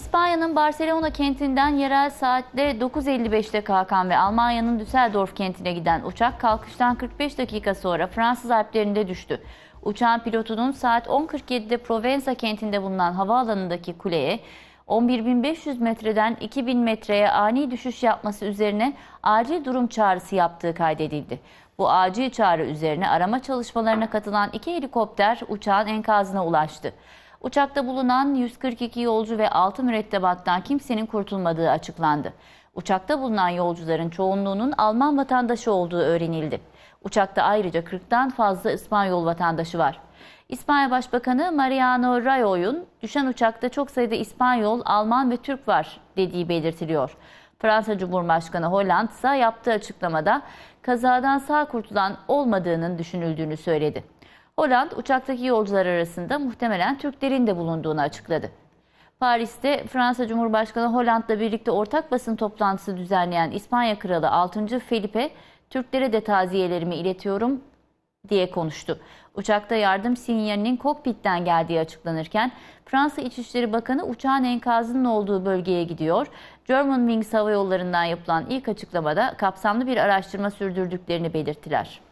İspanya'nın Barcelona kentinden yerel saatle 9.55'te kalkan ve Almanya'nın Düsseldorf kentine giden uçak kalkıştan 45 dakika sonra Fransız Alplerinde düştü. Uçağın pilotunun saat 10.47'de Provenza kentinde bulunan havaalanındaki kuleye 11.500 metreden 2.000 metreye ani düşüş yapması üzerine acil durum çağrısı yaptığı kaydedildi. Bu acil çağrı üzerine arama çalışmalarına katılan iki helikopter uçağın enkazına ulaştı. Uçakta bulunan 142 yolcu ve 6 mürettebattan kimsenin kurtulmadığı açıklandı. Uçakta bulunan yolcuların çoğunluğunun Alman vatandaşı olduğu öğrenildi. Uçakta ayrıca 40'tan fazla İspanyol vatandaşı var. İspanya Başbakanı Mariano Rajoy'un düşen uçakta çok sayıda İspanyol, Alman ve Türk var dediği belirtiliyor. Fransa Cumhurbaşkanı Hollande ise yaptığı açıklamada kazadan sağ kurtulan olmadığının düşünüldüğünü söyledi. Hollande uçaktaki yolcular arasında muhtemelen Türklerin de bulunduğunu açıkladı. Paris'te Fransa Cumhurbaşkanı Hollande'la birlikte ortak basın toplantısı düzenleyen İspanya Kralı 6. Felipe, Türklere de taziyelerimi iletiyorum diye konuştu. Uçakta yardım sinyalinin kokpitten geldiği açıklanırken Fransa İçişleri Bakanı uçağın enkazının olduğu bölgeye gidiyor. Germanwings Hava Yolları'ndan yapılan ilk açıklamada kapsamlı bir araştırma sürdürdüklerini belirttiler.